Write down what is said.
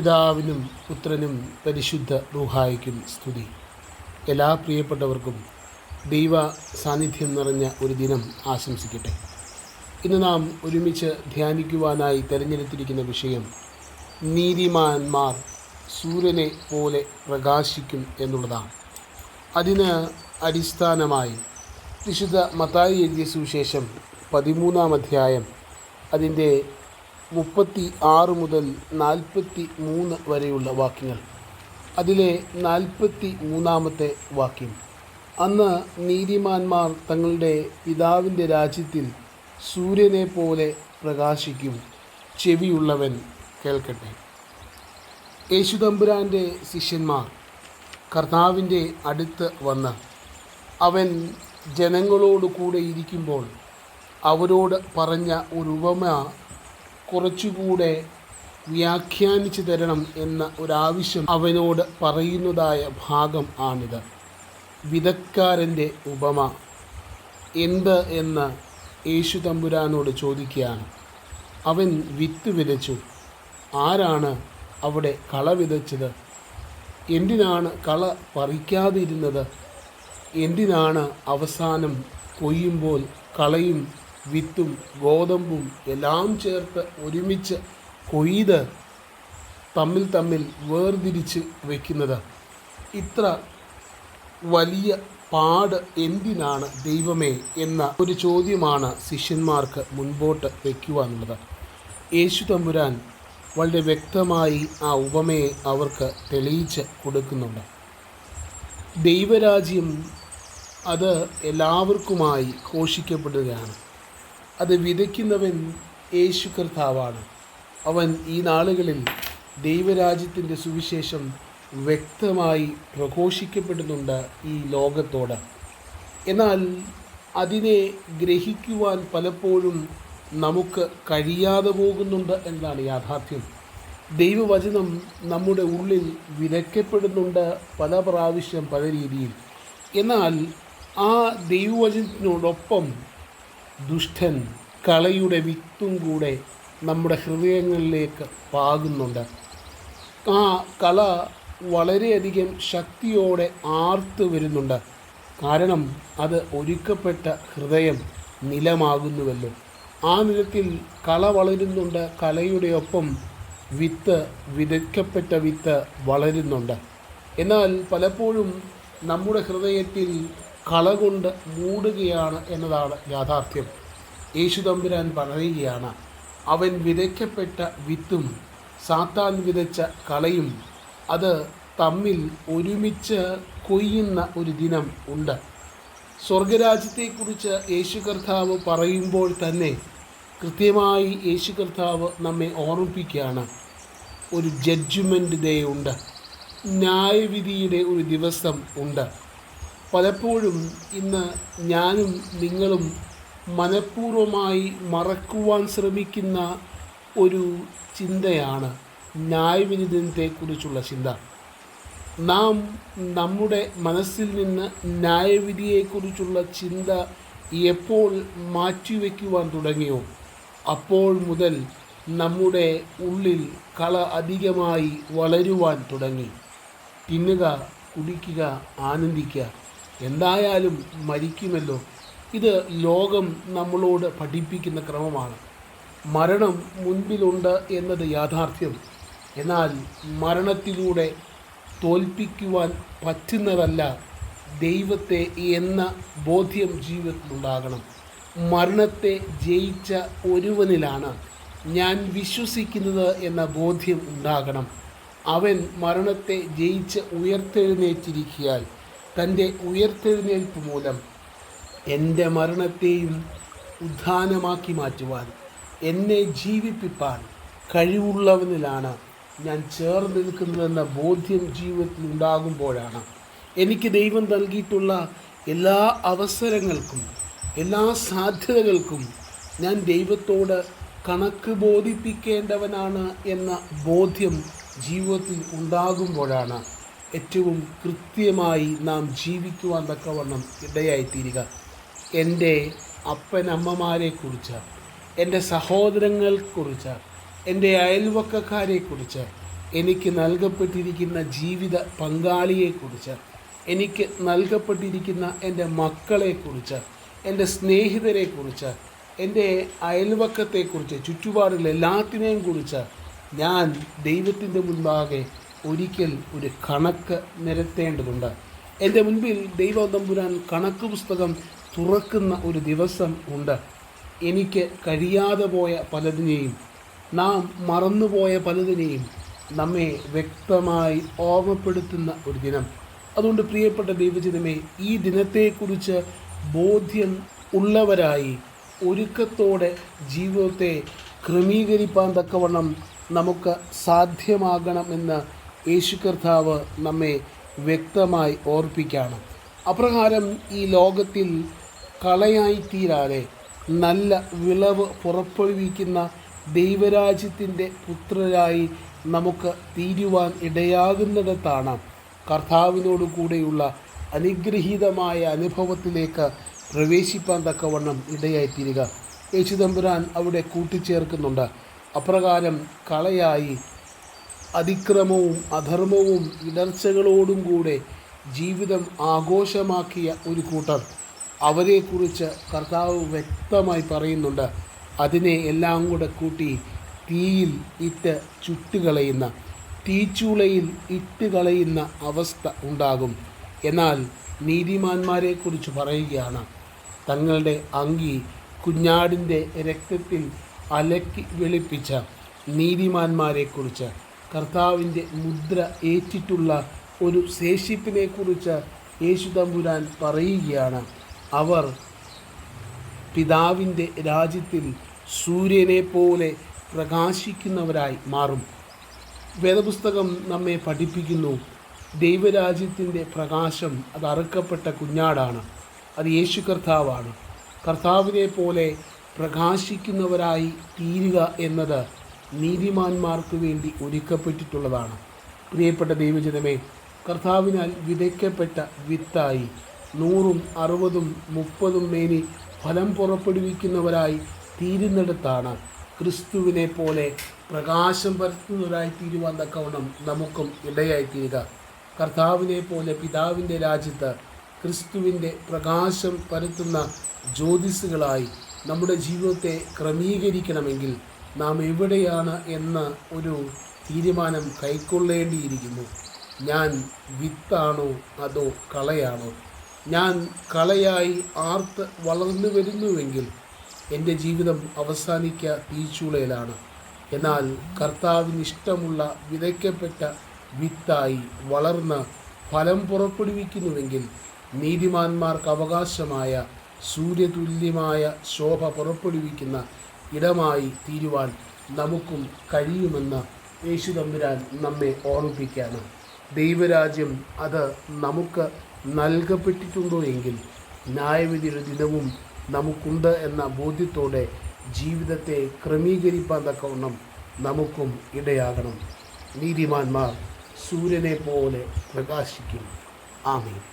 പിതാവിനും പുത്രനും പരിശുദ്ധ റൂഹായിക്കും സ്തുതി. എല്ലാ പ്രിയപ്പെട്ടവർക്കും ദൈവ സാന്നിധ്യം നിറഞ്ഞ ഒരു ദിനം ആശംസിക്കട്ടെ. ഇന്ന് നാം ഒരുമിച്ച് ധ്യാനിക്കുവാനായി തിരഞ്ഞെടുത്തിരിക്കുന്ന വിഷയം നീതിമാന്മാർ സൂര്യനെ പോലെ പ്രകാശിക്കും എന്നുള്ളതാണ്. അതിന് അടിസ്ഥാനമായി വിശുദ്ധ മത്തായി എഴുതിയ സുവിശേഷം പതിമൂന്നാം അധ്യായം അതിന്റെ മുപ്പത്തി ആറ് മുതൽ നാൽപ്പത്തി മൂന്ന് വരെയുള്ള വാക്യങ്ങൾ. അതിലെ നാൽപ്പത്തി മൂന്നാമത്തെ വാക്യം. അന്ന് നീതിമാന്മാർ തങ്ങളുടെ പിതാവിന്റെ രാജ്യത്തിൽ സൂര്യനെ പോലെ പ്രകാശിക്കും ചെവിയുള്ളവൻ കേൾക്കട്ടെ. യേശുതമ്പുരാന്റെ ശിഷ്യന്മാർ കർത്താവിന്റെ അടുത്ത് വന്ന് അവൻ ജനങ്ങളോട് കൂടെ ഇരിക്കുമ്പോൾ അവരോട് പറഞ്ഞ ഒരു ഉപമ കുറച്ചുകൂടെ വ്യാഖ്യാനിച്ചു തരണം എന്ന ഒരാവശ്യം അവനോട് പറയുന്നതായ ഭാഗം ആണിത്. വിധക്കാരന്റെ ഉപമ. എന്ത് എന്ന് യേശു തമ്പുരാനോട് ചോദിക്കുകയാണ്. അവൻ വിത്ത് വിതച്ചു. ആരാണ് അവിടെ കള വിതച്ചത്? എന്തിനാണ് കള പറിക്കാതിരുന്നത്? എന്തിനാണ് അവസാനം കൊയ്യുമ്പോൾ കളയും വിത്തും ഗോതമ്പും എല്ലാം ചേർത്ത് ഒരുമിച്ച് കൊയ്ത് തമ്മിൽ തമ്മിൽ വേർതിരിച്ച് വയ്ക്കുന്നത് ഇത്ര വലിയ പാട് എന്തിനാണ് ദൈവമേ എന്ന ഒരു ചോദ്യമാണ് ശിഷ്യന്മാർക്ക് മുൻപോട്ട് വയ്ക്കുവാനുള്ളത് യേശു തമ്പുരാൻ വളരെ വ്യക്തമായി ആ ഉപമയെ അവർക്ക് തെളിയിച്ച് കൊടുക്കുന്നുണ്ട്. ദൈവരാജ്യം അത് എല്ലാവർക്കുമായി ഘോഷിക്കപ്പെടുകയാണ്. അത് വിതയ്ക്കുന്നവൻ യേശു കർത്താവാണ്. അവൻ ഈ നാളുകളിൽ ദൈവരാജ്യത്തിന്റെ സുവിശേഷം വ്യക്തമായി പ്രഘോഷിക്കപ്പെടുന്നുണ്ട് ഈ ലോകത്തോട്. എന്നാൽ അതിനെ ഗ്രഹിക്കുവാൻ പലപ്പോഴും നമുക്ക് കഴിയാതെ പോകുന്നുണ്ട് എന്നതാണ് യാഥാർത്ഥ്യം. ദൈവവചനം നമ്മുടെ ഉള്ളിൽ വിതയ്ക്കപ്പെടുന്നുണ്ട് പല പ്രാവശ്യം പല രീതിയിൽ. എന്നാൽ ആ ദൈവവചനത്തിനോടൊപ്പം ദുഷ്ടൻ കളയുടെ വിത്തും കൂടെ നമ്മുടെ ഹൃദയങ്ങളിലേക്ക് പാകുന്നുണ്ട്. ആ കള വളരെയധികം ശക്തിയോടെ ആർത്തു വരുന്നുണ്ട്. കാരണം അത് ഒരുക്കപ്പെട്ട ഹൃദയം നിലമാകുന്നുവല്ലോ. ആ നിലത്തിൽ കള വളരുന്നുണ്ട് കലയുടെ ഒപ്പം വിത്ത് വിതയ്ക്കപ്പെട്ട വിത്ത് വളരുന്നുണ്ട്. എന്നാൽ പലപ്പോഴും നമ്മുടെ ഹൃദയത്തിൽ കള കൊണ്ട് മൂടുകയാണ് എന്നതാണ് യാഥാർത്ഥ്യം. യേശു തമ്പുരാൻ പറയുകയാണ് അവൻ വിതയ്ക്കപ്പെട്ട വിത്തും സാത്താൻ വിതച്ച കളയും അത് തമ്മിൽ ഒരുമിച്ച് കൊയ്യുന്ന ഒരു ദിനം ഉണ്ട്. സ്വർഗരാജ്യത്തെക്കുറിച്ച് യേശു കർത്താവ് പറയുമ്പോൾ തന്നെ കൃത്യമായി യേശു കർത്താവ് നമ്മെ ഓർമ്മിപ്പിക്കുകയാണ് ഒരു ജഡ്ജ്മെന്റ് ഡേ ഉണ്ട്. ന്യായവിധിയുടെ ഒരു ദിവസം ഉണ്ട്. പലപ്പോഴും ഇന്ന് ഞാനും നിങ്ങളും മനഃപൂർവമായി മറക്കുവാൻ ശ്രമിക്കുന്ന ഒരു ചിന്തയാണ് ന്യായവിധി ദിനത്തെക്കുറിച്ചുള്ള ചിന്ത. നാം നമ്മുടെ മനസ്സിൽ നിന്ന് ന്യായവിധിയെക്കുറിച്ചുള്ള ചിന്ത എപ്പോൾ മാറ്റിവെക്കുവാൻ തുടങ്ങിയോ? അപ്പോൾ മുതൽ നമ്മുടെ ഉള്ളിൽ കള അധികമായി വളരുവാൻ തുടങ്ങി. തിന്നുക കുടിക്കുക ആനന്ദിക്കുക. എന്തായാലും മരിക്കുമല്ലോ. ഇത് ലോകം നമ്മളോട് പഠിപ്പിക്കുന്ന ക്രമമാണ്. മരണം മുൻപിലുണ്ട് എന്നത് യാഥാർത്ഥ്യം. എന്നാൽ മരണത്തിലൂടെ തോൽപ്പിക്കുവാൻ പറ്റുന്നതല്ല ദൈവത്തെ എന്ന ബോധ്യം ജീവിതത്തിലുണ്ടാകണം. മരണത്തെ ജയിച്ച ഒരുവനിലാണ് ഞാൻ വിശ്വസിക്കുന്നത് എന്ന ബോധ്യം ഉണ്ടാകണം. അവൻ മരണത്തെ ജയിച്ച് ഉയർത്തെഴുന്നേറ്റിരിക്കിയാൽ തന്റെ ഉയർത്തെഴുന്നേൽപ്പ് മൂലം എന്റെ മരണത്തെയും ഉദ്ധാനമാക്കി മാറ്റുവാൻ എന്നെ ജീവിപ്പിപ്പാൻ കഴിവുള്ളവനിലാണ് ഞാൻ ചേർന്ന് നിൽക്കുന്നതെന്ന ബോധ്യം ജീവിതത്തിൽ ഉണ്ടാകുമ്പോഴാണ് എനിക്ക് ദൈവം നൽകിയിട്ടുള്ള എല്ലാ അവസരങ്ങൾക്കും എല്ലാ സാധ്യതകൾക്കും ഞാൻ ദൈവത്തോട് കണക്ക് ബോധിപ്പിക്കേണ്ടവനാണ് എന്ന ബോധ്യം ജീവിതത്തിൽ ഉണ്ടാകുമ്പോഴാണ് ഏറ്റവും കൃത്യമായി നാം ജീവിക്കുവാൻ തക്കവണ്ണം ഇടയായിത്തീരുക. എന്റെ അപ്പനമ്മമാരെക്കുറിച്ച് എന്റെ സഹോദരങ്ങളെക്കുറിച്ച് എന്റെ അയൽവക്കക്കാരെക്കുറിച്ച് എനിക്ക് നൽകപ്പെട്ടിരിക്കുന്ന ജീവിത പങ്കാളിയെക്കുറിച്ച് എനിക്ക് നൽകപ്പെട്ടിരിക്കുന്ന എന്റെ മക്കളെക്കുറിച്ച് എന്റെ സ്നേഹിതരെക്കുറിച്ച് എന്റെ അയൽവക്കത്തെക്കുറിച്ച് ചുറ്റുപാടുള്ള എല്ലാത്തിനെയും കുറിച്ച് ഞാൻ ദൈവത്തിന്റെ മുൻപാകെ ഒരിക്കൽ ഒരു കണക്ക് നിരത്തേണ്ടതുണ്ട്. എന്റെ മുൻപിൽ ദൈവതമ്പുരാൻ കണക്ക് പുസ്തകം തുറക്കുന്ന ഒരു ദിവസം ഉണ്ട്. എനിക്ക് കഴിയാതെ പോയ പലതിനെയും നാം മറന്നുപോയ പലതിനെയും നമ്മെ വ്യക്തമായി ഓർമ്മപ്പെടുത്തുന്ന ഒരു ദിനം. അതുകൊണ്ട് പ്രിയപ്പെട്ട ദൈവജനമേ ഈ ദിനത്തെക്കുറിച്ച് ബോധ്യം ഉള്ളവരായി ഒരുക്കത്തോടെ ജീവിതത്തെ ക്രമീകരിപ്പാൻ തക്കവണ്ണം നമുക്ക് സാധ്യമാകണമെന്ന് യേശു കർത്താവ് നമ്മെ വ്യക്തമായി ഓർപ്പിക്കുകയാണ്. അപ്രകാരം ഈ ലോകത്തിൽ കളയായി തീരാതെ നല്ല വിളവ് പുറപ്പെടുവിക്കുന്ന ദൈവരാജ്യത്തിന്റെ പുത്രരായി നമുക്ക് തീരുവാൻ ഇടയാകുന്നിടത്താണ് കർത്താവിനോട് കൂടെയുള്ള അനുഗ്രഹീതമായ അനുഭവത്തിലേക്ക് പ്രവേശിപ്പാൻ തക്കവണ്ണം ഇടയായിത്തീരുക. യേശുദമ്പുരാൻ അവിടെ കൂട്ടിച്ചേർക്കുന്നുണ്ട്. അപ്രകാരം കളയായി അതിക്രമവും അധർമ്മവും ഇടർച്ചകളോടും കൂടെ ജീവിതം ആഘോഷമാക്കിയ ഒരു കൂട്ടർ അവരെക്കുറിച്ച് കർത്താവ് വ്യക്തമായി പറയുന്നുണ്ട്. അതിനെ എല്ലാം കൂടെ കൂട്ടി തീയിൽ ഇട്ട് ചുട്ടുകളയുന്ന തീച്ചൂളയിൽ ഇട്ട് കളയുന്ന അവസ്ഥ ഉണ്ടാകും. എന്നാൽ നീതിമാന്മാരെക്കുറിച്ച് പറയുകയാണ്. തങ്ങളുടെ അങ്കി കുഞ്ഞാടിന്റെ രക്തത്തിൽ അലക്കി വെളുപ്പിച്ച നീതിമാന്മാരെക്കുറിച്ച്. കർത്താവിന്റെ മുദ്ര ഏറ്റിട്ടുള്ള ഒരു ശേഷിപ്പിനെക്കുറിച്ച് യേശു തമ്പുരാൻ പറയുകയാണ്. അവർ പിതാവിന്റെ രാജ്യത്തിൽ സൂര്യനെ പോലെ പ്രകാശിക്കുന്നവരായി മാറും. വേദപുസ്തകം നമ്മെ പഠിപ്പിക്കുന്നു ദൈവരാജ്യത്തിന്റെ പ്രകാശം അത് അറുക്കപ്പെട്ട കുഞ്ഞാടാണ് അത് യേശു കർത്താവാണ്. കർത്താവിനെ പോലെ പ്രകാശിക്കുന്നവരായി തീരുക എന്നത് നീതിമാന്മാർക്ക് വേണ്ടി ഒരുക്കപ്പെട്ടിട്ടുള്ളതാണ്. പ്രിയപ്പെട്ട ദൈവജനമേ കർത്താവിനാൽ വിതയ്ക്കപ്പെട്ട വിത്തായി നൂറും അറുപതും മുപ്പതും മേനി ഫലം പുറപ്പെടുവിക്കുന്നവരായി തീരുന്നിടത്താണ്. ക്രിസ്തുവിനെ പോലെ പ്രകാശം പരത്തുന്നവരായി തീരുവാൻ തക്കവണ്ണം നമുക്കും ഇടയായിത്തീരുക. കർത്താവിനെ പോലെ പിതാവിന്റെ രാജ്യത്ത് ക്രിസ്തുവിന്റെ പ്രകാശം പരത്തുന്ന ജ്യോതിസുകളായി നമ്മുടെ ജീവിതത്തെ ക്രമീകരിക്കണമെങ്കിൽ നാം എവിടെയാണ് എന്ന ഒരു തീരുമാനം കൈക്കൊള്ളേണ്ടിയിരിക്കുന്നു. ഞാൻ വിത്താണോ അതോ കളയാണോ? ഞാൻ കളയായി ആർത്ത് വളർന്നു വരുന്നുവെങ്കിൽ എന്റെ ജീവിതം അവസാനിക്ക തീച്ചൂളയിലാണ്. എന്നാൽ കർത്താവിന് ഇഷ്ടമുള്ള വിതയ്ക്കപ്പെട്ട വിത്തായി വളർന്ന് ഫലം പുറപ്പെടുവിക്കുന്നുവെങ്കിൽ നീതിമാന്മാർക്ക് അവകാശമായ സൂര്യതുല്യമായ ശോഭ പുറപ്പെടുവിക്കുന്ന ഇടമായി തീരുവാൻ നമുക്കും കഴിയുമെന്ന് യേശു തമ്പുരാൻ നമ്മെ ഓർമ്മിപ്പിക്കുകയാണ്. ദൈവരാജ്യം അത് നമുക്ക് നൽകപ്പെട്ടിട്ടുണ്ടോ എങ്കിൽ ന്യായവിധിയുടെ ദിനവും നമുക്കുണ്ട് എന്ന ബോധ്യത്തോടെ ജീവിതത്തെ ക്രമീകരിപ്പാൻ തക്കവണ്ണം നമുക്കും ഇടയാകണം. നീതിമാന്മാർ സൂര്യനെ പോലെ പ്രകാശിക്കും. ആമീൻ.